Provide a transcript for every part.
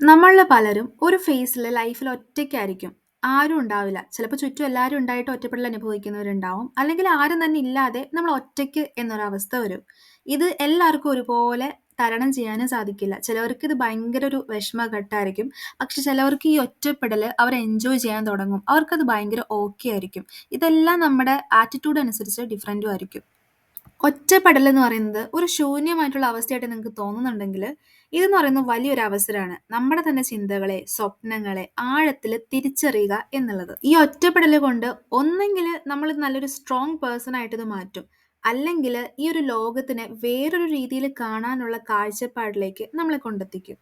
നമ്മളിൽ പലരും ഒരു ഫേസിൽ ലൈഫിൽ ഒറ്റയ്ക്കായിരിക്കും. ആരും ഉണ്ടാവില്ല. ചിലപ്പോൾ ചുറ്റും എല്ലാവരും ഉണ്ടായിട്ട് ഒറ്റപ്പെടൽ അനുഭവിക്കുന്നവരുണ്ടാവും. അല്ലെങ്കിൽ ആരും തന്നെ ഇല്ലാതെ നമ്മൾ ഒറ്റയ്ക്ക് എന്നൊരവസ്ഥ വരും. ഇത് എല്ലാവർക്കും ഒരുപോലെ തരണം ചെയ്യാനും സാധിക്കില്ല. ചിലവർക്ക് ഇത് ഭയങ്കര ഒരു വിഷമഘട്ടമായിരിക്കും. പക്ഷെ ചിലവർക്ക് ഈ ഒറ്റപ്പെടൽ അവർ എൻജോയ് ചെയ്യാൻ തുടങ്ങും. അവർക്കത് ഭയങ്കര ഓക്കെ ആയിരിക്കും. ഇതെല്ലാം നമ്മുടെ ആറ്റിറ്റ്യൂഡ് അനുസരിച്ച് ഡിഫറെന്റും ആയിരിക്കും. ഒറ്റപ്പെടൽ എന്ന് പറയുന്നത് ഒരു ശൂന്യമായിട്ടുള്ള അവസ്ഥയായിട്ട് നിങ്ങൾക്ക് തോന്നുന്നുണ്ടെങ്കിൽ ഇതെന്ന് പറയുന്നത് വലിയൊരു അവസരമാണ്. നമ്മുടെ തന്നെ ചിന്തകളെ സ്വപ്നങ്ങളെ ആഴത്തിൽ തിരിച്ചറിയുക എന്നുള്ളത്. ഈ ഒറ്റപ്പെടൽ കൊണ്ട് ഒന്നെങ്കിൽ നമ്മൾ നല്ലൊരു സ്ട്രോങ് പേഴ്സൺ ആയിട്ട് മാറ്റും. അല്ലെങ്കിൽ ഈ ഒരു ലോകത്തിനെ വേറൊരു രീതിയിൽ കാണാനുള്ള കാഴ്ചപ്പാടിലേക്ക് നമ്മളെ കൊണ്ടെത്തിക്കും.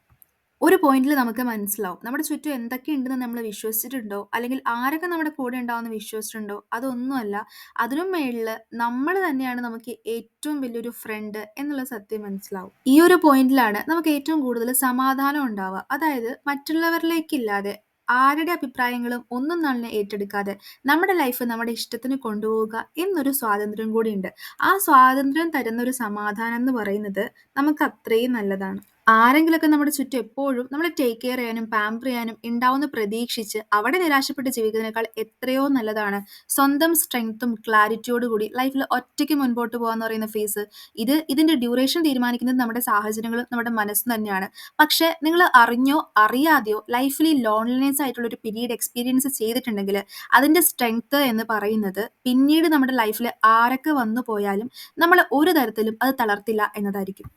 ഒരു പോയിന്റിൽ നമുക്ക് മനസ്സിലാവും. നമ്മുടെ ചുറ്റും എന്തൊക്കെ ഉണ്ടെന്ന് നമ്മൾ വിശ്വസിച്ചിട്ടുണ്ടോ? അല്ലെങ്കിൽ ആരൊക്കെ നമ്മുടെ കൂടെ ഉണ്ടാവുമെന്ന് വിശ്വസിച്ചിട്ടുണ്ടോ? അതൊന്നുമല്ല. അതിനും മേളിൽ നമ്മൾ തന്നെയാണ് നമുക്ക് ഏറ്റവും വലിയൊരു ഫ്രണ്ട് എന്നുള്ള സത്യം മനസ്സിലാവും. ഈ ഒരു പോയിന്റിലാണ് നമുക്ക് ഏറ്റവും കൂടുതൽ സമാധാനം ഉണ്ടാവുക. അതായത് മറ്റുള്ളവരിലേക്കില്ലാതെ ആരുടെ അഭിപ്രായങ്ങളും ഒന്നും തന്നെ ഏറ്റെടുക്കാതെ നമ്മുടെ ലൈഫ് നമ്മുടെ ഇഷ്ടത്തിന് കൊണ്ടുപോവുക എന്നൊരു സ്വാതന്ത്ര്യം കൂടിയുണ്ട്. ആ സ്വാതന്ത്ര്യം തരുന്ന ഒരു സമാധാനം എന്ന് പറയുന്നത് നമുക്ക് അത്രയും നല്ലതാണ്. ആരെങ്കിലുമൊക്കെ നമ്മുടെ ചുറ്റും എപ്പോഴും നമ്മളെ ടേക്ക് കെയർ ചെയ്യാനും പാമ്പർ ചെയ്യാനും ഉണ്ടാവുമെന്ന് പ്രതീക്ഷിച്ച് അവിടെ നിരാശപ്പെട്ട് ജീവിക്കുന്നതിനേക്കാൾ എത്രയോ നല്ലതാണ്. സ്വന്തം സ്ട്രെങ്ത്തും ക്ലാരിറ്റിയോട് കൂടി ലൈഫിൽ ഒറ്റയ്ക്ക് മുൻപോട്ട് പോകാന്ന് പറയുന്ന ഫേസ് ഇത് ഇതിന്റെ ഡ്യൂറേഷൻ തീരുമാനിക്കുന്നത് നമ്മുടെ സാഹചര്യങ്ങളും നമ്മുടെ മനസ്സും തന്നെയാണ്. പക്ഷെ നിങ്ങൾ അറിഞ്ഞോ അറിയാതെയോ ലൈഫിൽ ഈ ലോൺലിനെസ് ആയിട്ടുള്ള ഒരു പീരീഡ് എക്സ്പീരിയൻസ് ചെയ്തിട്ടുണ്ടെങ്കിൽ അതിന്റെ സ്ട്രെങ്ത് എന്ന് പറയുന്നത് പിന്നീട് നമ്മുടെ ലൈഫിൽ ആരൊക്കെ വന്നു പോയാലും നമ്മൾ ഒരു തരത്തിലും അത് തളർത്തില്ല എന്നതായിരിക്കും.